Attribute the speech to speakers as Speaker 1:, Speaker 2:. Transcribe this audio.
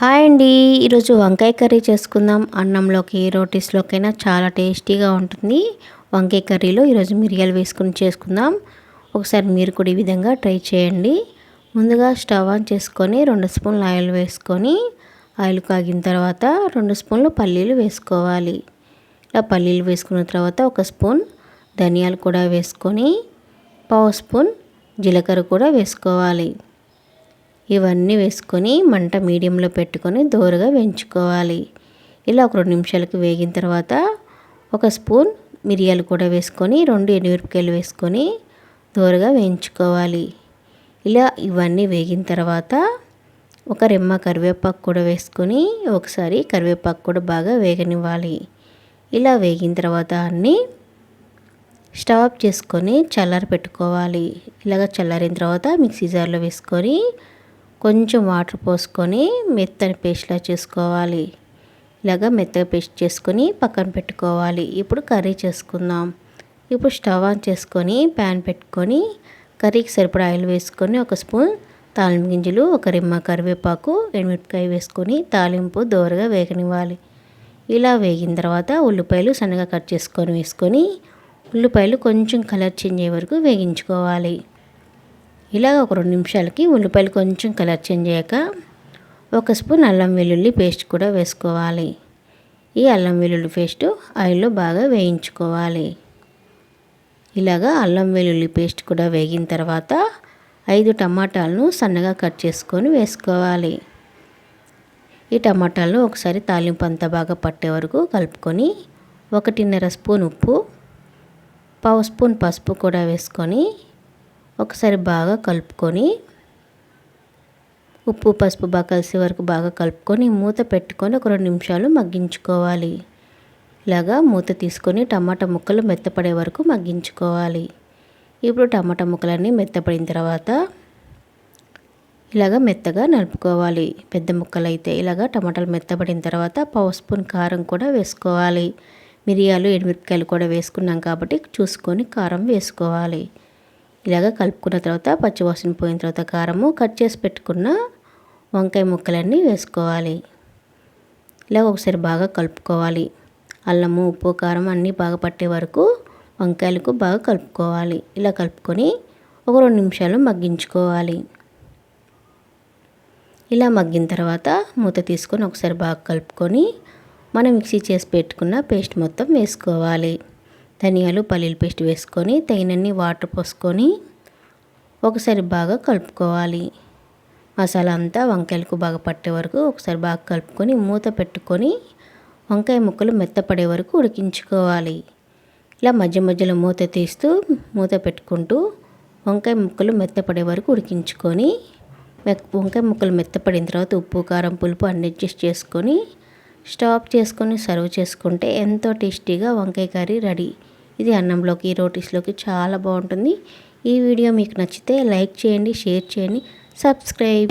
Speaker 1: Hi అండి. ఈరోజు వంకాయ కర్రీ చేసుకుందాం. అన్నంలోకి రోటీస్లోకైనా చాలా టేస్టీగా ఉంటుంది. వంకాయ కర్రీలో ఈరోజు మిరియాలు వేసుకుని చేసుకుందాం. ఒకసారి మీరు కూడా ఈ విధంగా ట్రై చేయండి. ముందుగా స్టవ్ ఆన్ చేసుకొని రెండు స్పూన్లు ఆయిల్ వేసుకొని ఆయిల్ కాగిన తర్వాత రెండు స్పూన్లు పల్లీలు వేసుకోవాలి. ఇలా పల్లీలు వేసుకున్న తర్వాత ఒక స్పూన్ ధనియాలు కూడా వేసుకొని పావు స్పూన్ జీలకర్ర కూడా వేసుకోవాలి. ఇవన్నీ వేసుకొని మంట మీడియంలో పెట్టుకొని దోరగా వేయించుకోవాలి. ఇలా ఒక రెండు నిమిషాలకి వేగిన తర్వాత ఒక స్పూన్ మిరియాలు కూడా వేసుకొని రెండు ఎండుమిరపకాయలు వేసుకొని దోరగా వేయించుకోవాలి. ఇలా ఇవన్నీ వేగిన తర్వాత ఒక రెమ్మ కరివేపాకు కూడా వేసుకొని ఒకసారి కరివేపాకు కూడా బాగా వేగనివ్వాలి. ఇలా వేగిన తర్వాత అన్నీ స్టవ్ ఆఫ్ చేసుకొని చల్లారి పెట్టుకోవాలి ఇలాగ చల్లారిన తర్వాత మిక్సీ జార్లో వేసుకొని కొంచెం వాటర్ పోసుకొని మెత్తని పేస్ట్లా చేసుకోవాలి. ఇలాగ మెత్తగా పేస్ట్ చేసుకొని పక్కన పెట్టుకోవాలి. ఇప్పుడు కర్రీ చేసుకుందాం. ఇప్పుడు స్టవ్ ఆన్ చేసుకొని ప్యాన్ పెట్టుకొని కర్రీకి సరిపడా ఆయిల్ వేసుకొని ఒక స్పూన్ తాలింపు గింజలు ఒక రిమ్మ కరివేపాకు ఎండుమిరపకాయ వేసుకొని తాలింపు దోరగా వేగనివ్వాలి. ఇలా వేగిన తర్వాత ఉల్లిపాయలు సన్నగా కట్ చేసుకొని వేసుకొని ఉల్లిపాయలు కొంచెం కలర్ చేంజ్ అయ్యే వరకు వేగించుకోవాలి. ఇలాగ ఒక రెండు నిమిషాలకి ఉల్లిపాయలు కొంచెం కలర్ చేంజ్ అయ్యాక ఒక స్పూన్ అల్లం వెల్లుల్లి పేస్ట్ కూడా వేసుకోవాలి. ఈ అల్లం వెల్లుల్లి పేస్ట్ ఆయిల్లో బాగా వేయించుకోవాలి. ఇలాగా అల్లం వెల్లుల్లి పేస్ట్ కూడా వేగిన తర్వాత ఐదు టమాటాలను సన్నగా కట్ చేసుకొని వేసుకోవాలి. ఈ టమాటాలను ఒకసారి తాలింపు అంతా బాగా పట్టే వరకు కలుపుకొని ఒకటిన్నర స్పూన్ ఉప్పు పావు స్పూన్ పసుపు కూడా వేసుకొని ఒకసారి బాగా కలుపుకొని ఉప్పు పసుపు బాగా కలిసే వరకు బాగా కలుపుకొని మూత పెట్టుకొని ఒక రెండు నిమిషాలు మగ్గించుకోవాలి. ఇలాగా మూత తీసుకొని టమాటా ముక్కలు మెత్తపడే వరకు మగ్గించుకోవాలి. ఇప్పుడు టమాటా ముక్కలన్నీ మెత్తపడిన తర్వాత ఇలాగ మెత్తగా నలుపుకోవాలి. పెద్ద ముక్కలు అయితే ఇలాగ టమాటాలు మెత్తపడిన తర్వాత పావు స్పూన్ కారం కూడా వేసుకోవాలి. మిరియాలు ఎండుమిరపకాయలు కూడా వేసుకున్నాం కాబట్టి చూసుకొని కారం వేసుకోవాలి. ఇలాగ కలుపుకున్న తర్వాత పచ్చివాసన పోయిన తర్వాత కారము కట్ చేసి పెట్టుకున్న వంకాయ ముక్కలన్నీ వేసుకోవాలి. ఇలా ఒకసారి బాగా కలుపుకోవాలి. అల్లము ఉప్పు కారం అన్నీ బాగా పట్టే వరకు వంకాయలకు బాగా కలుపుకోవాలి. ఇలా కలుపుకొని ఒక రెండు నిమిషాలు మగ్గించుకోవాలి. ఇలా మగ్గిన తర్వాత మూత తీసుకొని ఒకసారి బాగా కలుపుకొని మనం మిక్సీ చేసి పెట్టుకున్న పేస్ట్ మొత్తం వేసుకోవాలి. ధనియాలు పల్లీల పేస్ట్ వేసుకొని తగినన్ని వాటర్ పోసుకొని ఒకసారి బాగా కలుపుకోవాలి. మసాలా అంతా వంకాయలకు బాగా పట్టే వరకు ఒకసారి బాగా కలుపుకొని మూత పెట్టుకొని వంకాయ ముక్కలు మెత్తపడే వరకు ఉడికించుకోవాలి. ఇలా మధ్య మధ్యలో మూత తీస్తూ మూత పెట్టుకుంటూ వంకాయ ముక్కలు మెత్తపడే వరకు ఉడికించుకొని వంకాయ ముక్కలు మెత్తపడిన తర్వాత ఉప్పు కారం పులుపు అన్ని అడ్జస్ట్ చేసుకొని స్టాప్ చేసుకొని సర్వ్ చేసుకుంటే ఎంతో టేస్టీగా వంకాయ కర్రీ రెడీ. ఇది అన్నంలోకి రోటీస్లోకి చాలా బాగుంటుంది. ఈ వీడియో మీకు నచ్చితే లైక్ చేయండి షేర్ చేయండి సబ్స్క్రైబ్